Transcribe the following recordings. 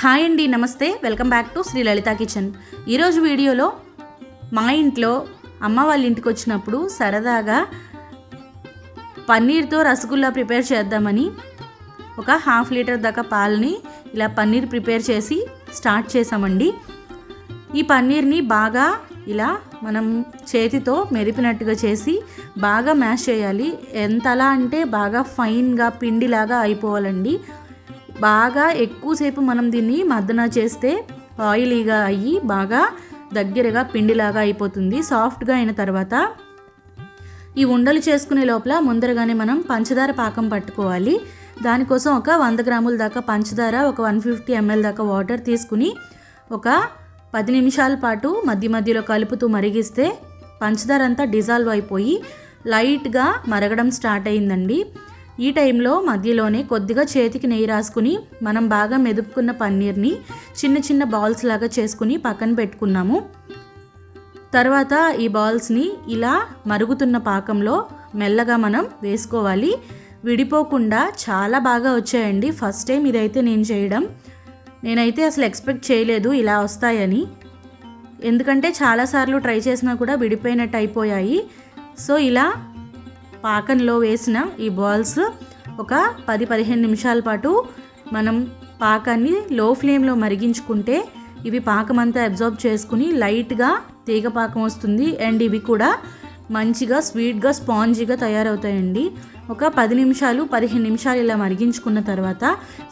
Hi అండి నమస్తే. Welcome back to Sri Lalitha kitchen. ఈరోజు వీడియోలో మా ఇంట్లో అమ్మ వాళ్ళ ఇంటికి వచ్చినప్పుడు సరదాగా పన్నీర్తో రసగుల్లా ప్రిపేర్ చేద్దామని ఒక హాఫ్ లీటర్ దాకా పాలని ఇలా పన్నీర్ ప్రిపేర్ చేసి స్టార్ట్ చేసామండి ఈ పన్నీర్ని బాగా ఇలా మనం చేతితో మెరిపినట్టుగా చేసి బాగా మ్యాష్ చేయాలి. ఎంతలా అంటే బాగా ఫైన్గా పిండిలాగా అయిపోవాలండి. బాగా ఎక్కువసేపు మనం దీన్ని మద్దన చేస్తే ఆయిలీగా అయ్యి బాగా దగ్గరగా పిండిలాగా అయిపోతుంది సాఫ్ట్గా అయిన తర్వాత ఈ ఉండలు చేసుకునే లోపల ముందరగానే మనం పంచదార పాకం పట్టుకోవాలి. దానికోసం ఒక వంద గ్రాముల దాకా పంచదార ఒక వన్ ఫిఫ్టీ ఎంఎల్ దాకా వాటర్ తీసుకుని ఒక పది నిమిషాల పాటు మధ్య మధ్యలో కలుపుతూ మరిగిస్తే పంచదార అంతా డిజాల్వ్ అయిపోయి లైట్గా మరగడం స్టార్ట్ అయిందండి ఈ టైంలో మధ్యలోనే కొద్దిగా చేతికి నెయ్యి రాసుకుని మనం బాగా మెదుపుకున్న పన్నీర్ని చిన్న చిన్న బాల్స్ లాగా చేసుకుని పక్కన పెట్టుకున్నాము. తర్వాత ఈ బాల్స్ని ఇలా మరుగుతున్న పాకంలో మెల్లగా మనం వేసుకోవాలి. విడిపోకుండా చాలా బాగా వచ్చాయండి. ఫస్ట్ టైం ఇదైతే నేను చేయడం. నేనైతే అసలు ఎక్స్పెక్ట్ చేయలేదు ఇలా వస్తాయని. ఎందుకంటే చాలాసార్లు ట్రై చేసినా కూడా విడిపోయినట్టు అయిపోయాయి. సో ఇలా పాకంలో వేసిన ఈ బాల్స్ ఒక పది పదిహేను నిమిషాల పాటు మనం పాకాన్ని లో ఫ్లేమ్లో మరిగించుకుంటే ఇవి పాకం అంతా అబ్జార్బ్ చేసుకుని లైట్గా తీగ పాకం వస్తుంది. అండ్ ఇవి కూడా మంచిగా స్వీట్గా స్పాంజీగా తయారవుతాయండి. ఒక పది నిమిషాలు పదిహేను నిమిషాలు ఇలా మరిగించుకున్న తర్వాత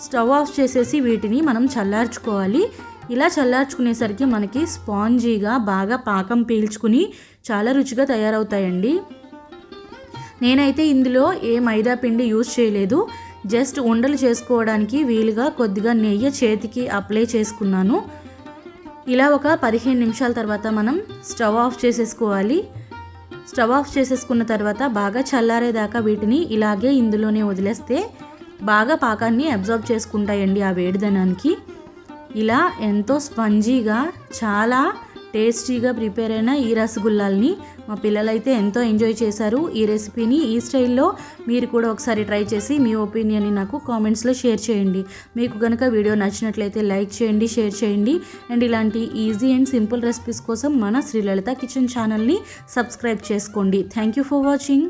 స్టవ్ ఆఫ్ చేసేసి వీటిని మనం చల్లార్చుకోవాలి. ఇలా చల్లార్చుకునేసరికి మనకి స్పాంజీగా బాగా పాకం పీల్చుకుని చాలా రుచిగా తయారవుతాయండి. నేనైతే ఇందులో ఏ మైదా పిండి యూజ్ చేయలేదు. జస్ట్ ఉండలు చేసుకోవడానికి వీలుగా కొద్దిగా నెయ్యి చేతికి అప్లై చేసుకున్నాను. ఇలా ఒక పదిహేను నిమిషాల తర్వాత మనం స్టవ్ ఆఫ్ చేసేసుకోవాలి. స్టవ్ ఆఫ్ చేసేసుకున్న తర్వాత బాగా చల్లారేదాకా వీటిని ఇలాగే ఇందులోనే వదిలేస్తే బాగా పాకాన్ని అబ్జర్వ్ చేసుకుంటాయండి ఆ వేడిదనానికి. ఇలా ఎంతో స్పంజీగా చాలా టేస్టీగా ప్రిపేర్ అయిన ఈ రసగుల్లాల్ని మా పిల్లలైతే ఎంతో ఎంజాయ్ చేశారు. ఈ రెసిపీని ఈ స్టైల్లో మీరు కూడా ఒకసారి ట్రై చేసి మీ ఒపీనియన్ని నాకు కామెంట్స్లో షేర్ చేయండి. మీకు కనుక వీడియో నచ్చినట్లయితే లైక్ చేయండి షేర్ చేయండి. అండ్ ఇలాంటి ఈజీ అండ్ సింపుల్ రెసిపీస్ కోసం మన శ్రీలలిత కిచెన్ ఛానల్ని సబ్స్క్రైబ్ చేసుకోండి. Thank you for watching.